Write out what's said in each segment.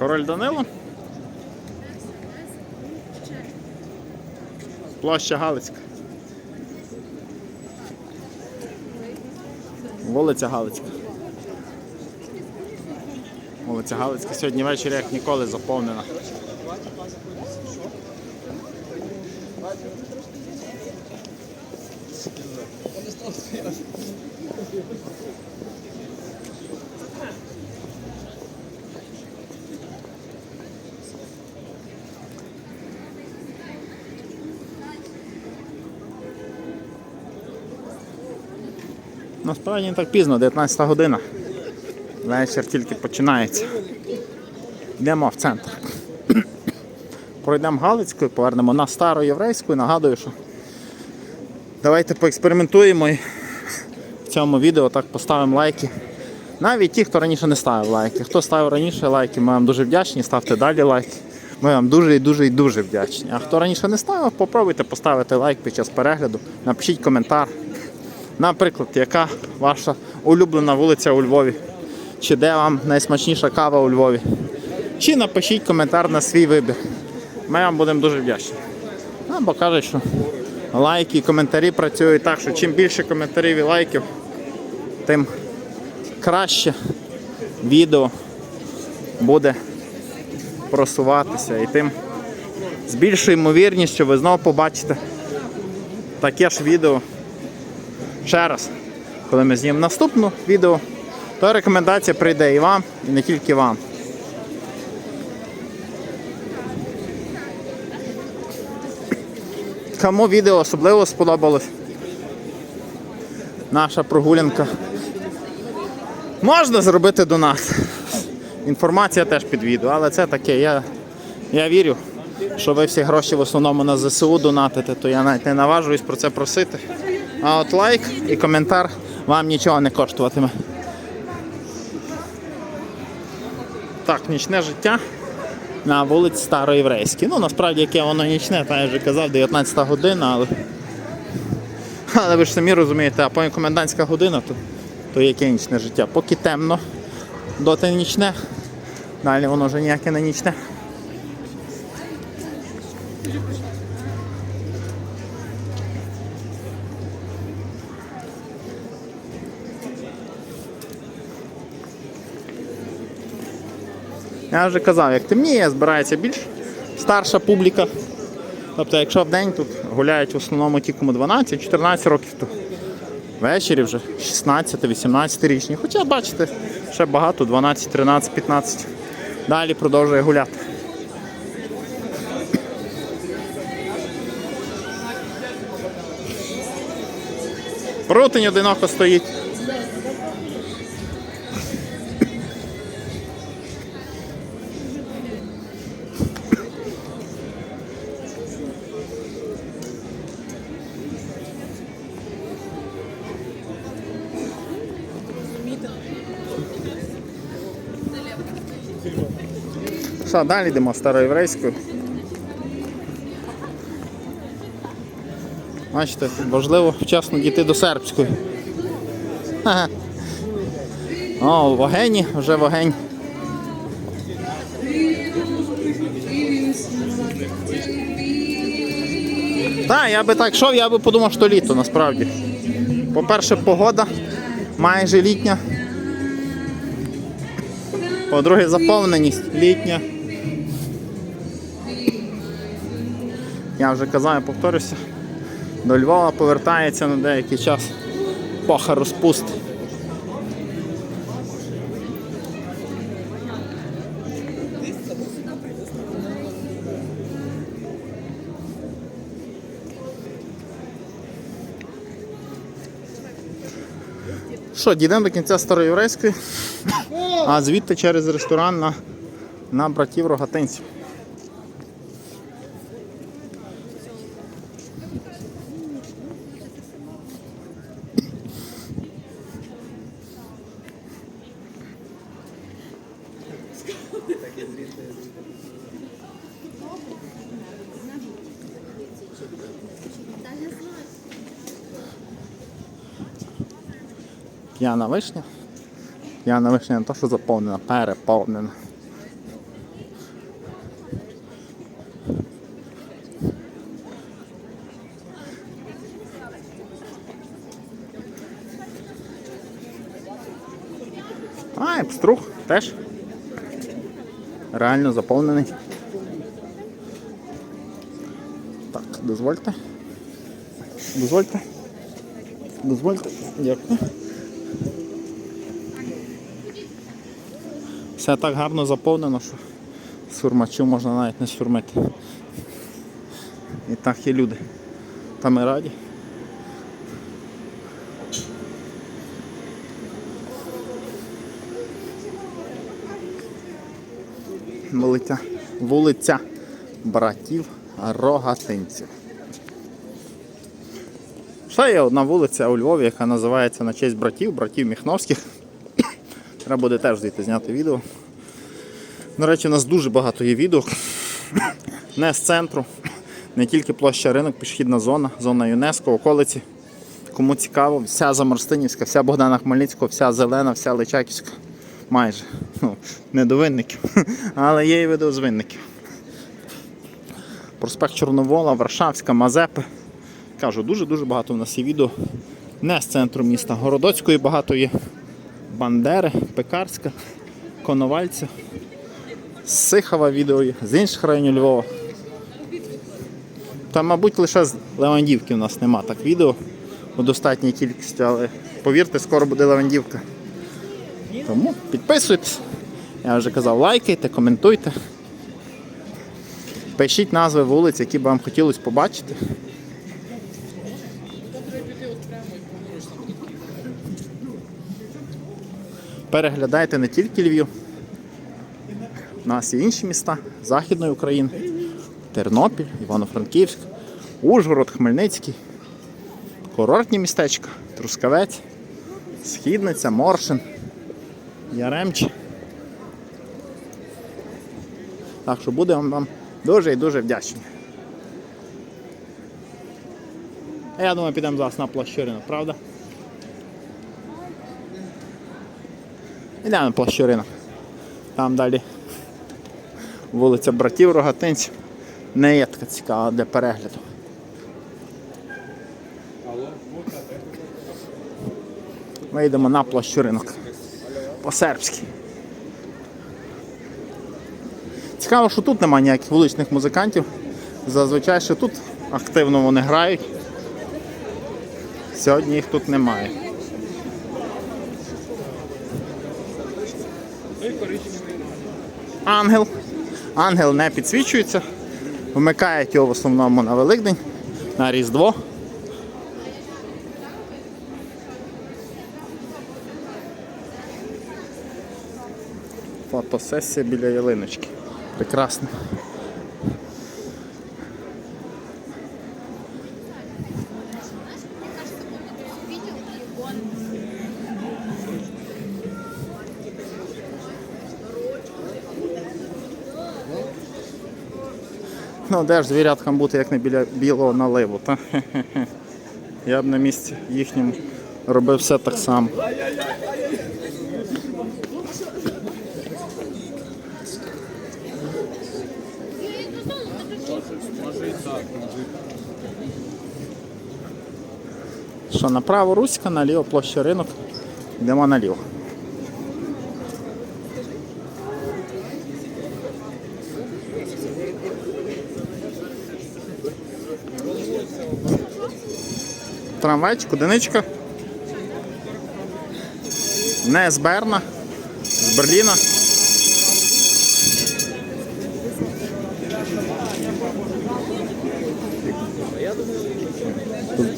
Король Данило. Площа Галицька. Вулиця Галицька. Вулиця Галицька сьогодні ввечері як ніколи заповнена. Насправді не так пізно, 19 година. Вечір тільки починається. Йдемо в центр. Пройдемо Галицькою, повернемо на стару єврейську і нагадую, що давайте поекспериментуємо і в цьому відео так поставимо лайки. Навіть ті, хто раніше не ставив лайки. Хто ставив раніше лайки, ми вам дуже вдячні, ставте далі лайки. Ми вам дуже і дуже і дуже вдячні. А хто раніше не ставив, попробуйте поставити лайк під час перегляду, напишіть коментар. Наприклад, яка ваша улюблена вулиця у Львові? Чи де вам найсмачніша кава у Львові? Чи напишіть коментар на свій вибір. Ми вам будемо дуже вдячні. Ну, бо кажуть, що лайки і коментарі працюють так, що чим більше коментарів і лайків, тим краще відео буде просуватися і тим з більшою ймовірністю ви знову побачите таке ж відео ще раз, коли ми знімемо наступне відео, то рекомендація прийде і вам, і не тільки вам. Кому відео особливо сподобалось, наша прогулянка. Можна зробити донат. Інформація теж під відео, але це таке. Я, я вірю, що ви всі гроші в основному на ЗСУ донатите, то я навіть не наважуюсь про це просити. А от лайк і коментар вам нічого не коштуватиме. Так, нічне життя на вулиці Староєврейській. Ну, насправді, яке воно нічне, та я вже казав, 19 година, але. Але ви ж самі розумієте, а потім комендантська година, то, то яке нічне життя. Поки темно, доти нічне, далі воно вже ніяке не нічне. Я вже казав, як темніє, збирається більш старша публіка. Тобто, якщо в день тут гуляють в основному ті, кому 12-14 років, то ввечері вже 16-18 річні. Хоча бачите, ще багато, 12, 13, 15. Далі продовжує гуляти. Прутень одиноко стоїть. Що, далі йдемо староєврейською. Бачите, важливо вчасно дійти до сербської. О, вогені, вже вогень. Так, я би так йшов, я би подумав, що літо насправді. По-перше, погода майже літня. По-друге, заповненість літня. Я вже казав, і повторюся. До Львова повертається на деякий час паха розпуст. Що, дійдемо до кінця староєврейської, а звідти через ресторан на, на братів рогатинців. п'яна вишня. П'яна вишня не то, що заповнена, переповнена. А, і пструх теж. Реально заповнений. Так, дозвольте. Дозвольте. Дозвольте. Дякую. Все так гарно заповнено, що сурмачу можна навіть не сурмити. І так є люди. Та ми раді. Вулиця, вулиця братів Рогатинців. Ще є одна вулиця у Львові, яка називається на честь братів, братів Міхновських. Треба буде теж звідти зняти відео. До речі, у нас дуже багато є відео. Не з центру, не тільки площа ринок, пішохідна зона, зона ЮНЕСКО, околиці. Кому цікаво, вся Заморстинівська, вся Богдана Хмельницького, вся Зелена, вся Личаківська. Майже. Ну, не до винників, але є і відео з винників. Проспект Чорновола, Варшавська, Мазепи. Кажу, дуже-дуже багато в нас є відео. Не з центру міста. Городоцької багато є. Бандери, Пекарська, Коновальця. Сихова відео з інших районів Львова. Та, мабуть, лише з Левандівки у нас нема так відео у достатній кількості, але повірте, скоро буде Левандівка. Тому підписуйтесь. Я вже казав, лайкайте, коментуйте. Пишіть назви вулиць, які б вам хотілося побачити. Переглядайте не тільки Львів. У нас є інші міста Західної України, Тернопіль, Івано-Франківськ, Ужгород, Хмельницький, курортні містечка, Трускавець, Східниця, Моршин, Яремч. Так що будемо вам дуже і дуже вдячні. А я думаю, підемо зараз на площу правда? Йдемо на площу ринок. Там далі вулиця братів Рогатинців. Не є така цікава для перегляду. Ми йдемо на площу ринок. По-сербськи. Цікаво, що тут немає ніяких вуличних музикантів. Зазвичай що тут активно вони грають. Сьогодні їх тут немає. Ангел. Ангел не підсвічується. Вмикають його в основному на Великдень, на Різдво. Фотосесія біля ялиночки. Прекрасно. Ну, де ж звіряткам бути, як не біля білого наливу, та? Я б на місці їхньому робив все так само. Що направо Руська, наліво площа ринок. Йдемо наліво. Трамвайчик, одиничка. Не з Берна, з Берліна.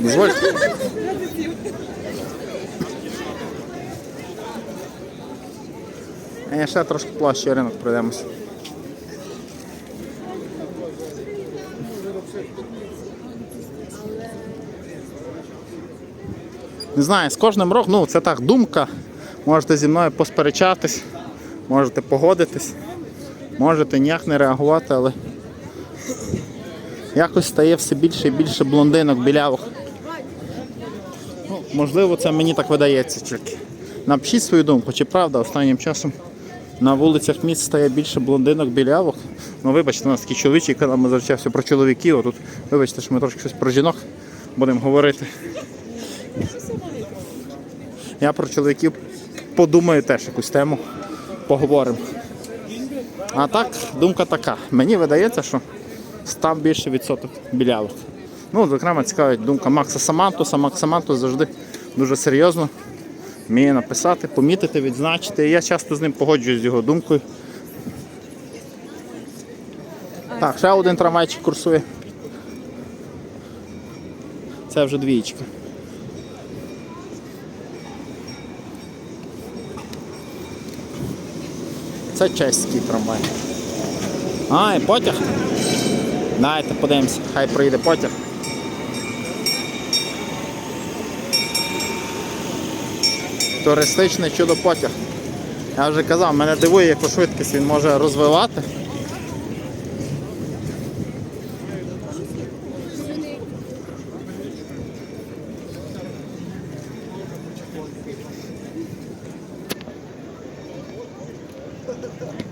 Дозвольте. А ще трошки площі ринок пройдемося. Не знаю, з кожним роком, ну це так, думка. Можете зі мною посперечатись, можете погодитись, можете ніяк не реагувати, але якось стає все більше і більше блондинок, білявок. Ну, можливо, це мені так видається тільки. Напишіть свою думку, чи правда останнім часом на вулицях міст стає більше блондинок, білявок. Ну вибачте, у нас такий чоловічий канал, ми завжди про чоловіків, а тут вибачте, що ми трошки щось про жінок будемо говорити. Я про чоловіків подумаю теж якусь тему. поговоримо. А так, думка така. Мені видається, що став більше відсоток білявок. Ну, зокрема, цікавить думка Макса Самантуса. Макс Самантус завжди дуже серйозно вміє написати, помітити, відзначити. Я часто з ним погоджуюсь з його думкою. Так, ще один трамвайчик курсує. Це вже двієчка. Це чеський трамвай. А, і потяг. Давайте подивимося, хай прийде потяг. Туристичний чудо потяг. Я вже казав, мене дивує, яку швидкість він може розвивати.